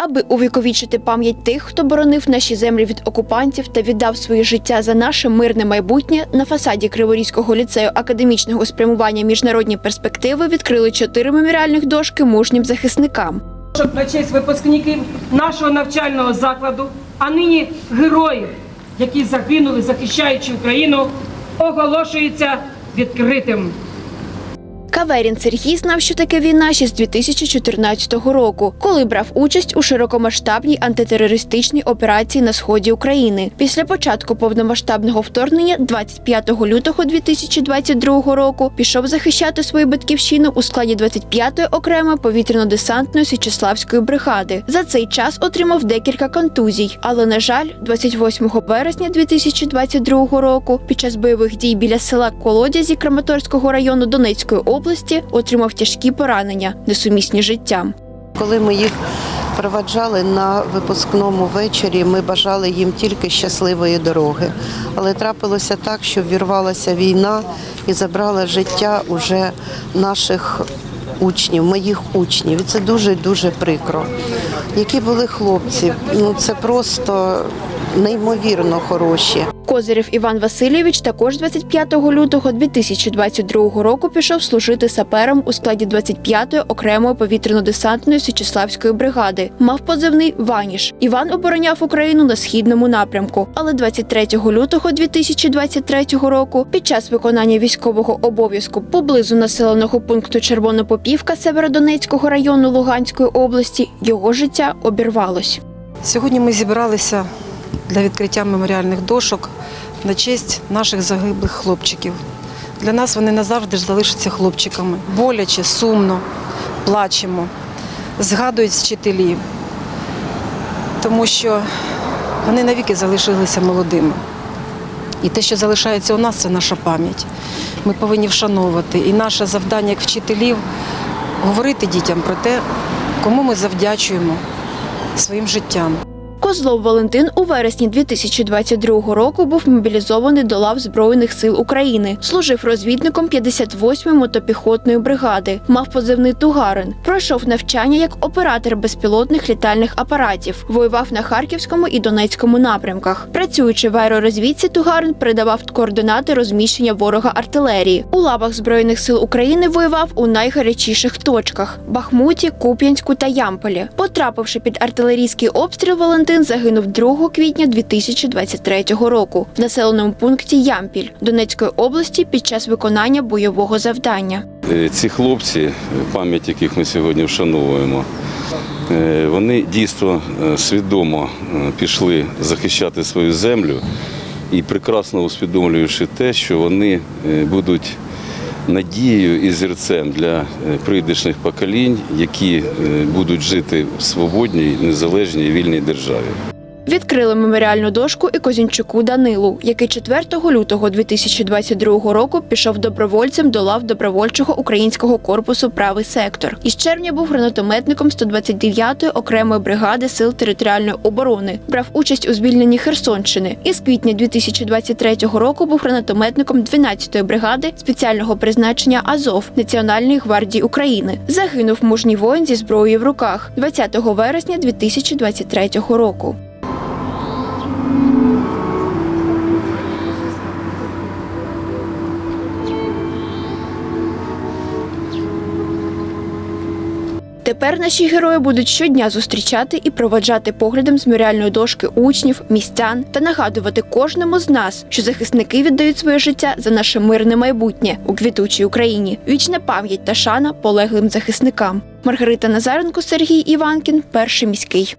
Аби увіковічити пам'ять тих, хто боронив наші землі від окупантів та віддав своє життя за наше мирне майбутнє, на фасаді Криворізького ліцею академічного спрямування міжнародні перспективи відкрили чотири меморіальних дошки мужнім захисникам. Щоб на честь випускників нашого навчального закладу, а нині героїв, які загинули, захищаючи Україну, оголошується відкритим. Каверін Сергій знав, що таке війна ще з 2014 року, коли брав участь у широкомасштабній антитерористичній операції на сході України. Після початку повномасштабного вторгнення, 25 лютого 2022 року, пішов захищати свою батьківщину у складі 25-ї окремої повітряно-десантної Січеславської бригади. За цей час отримав декілька контузій, але на жаль, 28 березня 2022 року, під час бойових дій біля села Колодязі Краматорського району Донецької області, отримав тяжкі поранення, несумісні життям. Коли ми їх проваджали на випускному вечорі, ми бажали їм тільки щасливої дороги. Але трапилося так, що ввірвалася війна і забрала життя уже наших учнів, моїх учнів. І це дуже дуже прикро. Які були хлопці, ну це просто неймовірно хороші. Козирєв Іван Васильович також 25 лютого 2022 року пішов служити сапером у складі 25-ї окремої повітряно-десантної Січеславської бригади. Мав позивний Ваніш. Іван обороняв Україну на східному напрямку. Але 23 лютого 2023 року, під час виконання військового обов'язку поблизу населеного пункту Червонопопівка Северодонецького району Луганської області, його життя обірвалось. Сьогодні ми зібралися для відкриття меморіальних дошок на честь наших загиблих хлопчиків. Для нас вони назавжди ж залишаться хлопчиками. Боляче, сумно, плачемо, згадують вчителі, тому що вони навіки залишилися молодими. І те, що залишається у нас, це наша пам'ять. Ми повинні вшановувати. І наше завдання як вчителів говорити дітям про те, кому ми завдячуємо своїм життям. Козлов Валентин у вересні 2022 року був мобілізований до лав Збройних сил України. Служив розвідником 58-ї мотопіхотної бригади. Мав позивний Тугарин. Пройшов навчання як оператор безпілотних літальних апаратів. Воював на Харківському і Донецькому напрямках. Працюючи в аеророзвідці, Тугарин передавав координати розміщення ворога артилерії. У лавах Збройних сил України воював у найгарячіших точках Бахмуті, Куп'янську та Ямполі. Потрапивши під артилерійський обстріл, Валентин загинув 2 квітня 2023 року в населеному пункті Ямпіль Донецької області під час виконання бойового завдання. Е, Ці хлопці, пам'ять яких ми сьогодні вшановуємо, е, вони дійсно е, свідомо пішли захищати свою землю і прекрасно усвідомлюючи те, що вони будуть надією і зірцем для е, прийдешних поколінь, які е, будуть жити в свободній, незалежній вільній державі. Відкрили меморіальну дошку і Козінчуку Данилу, який 4 лютого 2022 року пішов добровольцем до лав добровольчого українського корпусу Правий сектор. Із червня був гранатометником 129-ї окремої бригади сил територіальної оборони. Брав участь у звільненні Херсонщини. Із квітня 2023 року був гранатометником 12-ї бригади спеціального призначення Азов Національної гвардії України. Загинув мужній воїн зі зброєю в руках 20 вересня 2023 року. Тепер наші герої будуть щодня зустрічати і проведжати поглядом з меморіальної дошки учнів, містян та нагадувати кожному з нас, що захисники віддають своє життя за наше мирне майбутнє у квітучій Україні. Вічна пам'ять та шана полеглим захисникам. Маргарита Назаренко, Сергій Іванкін, перший міський.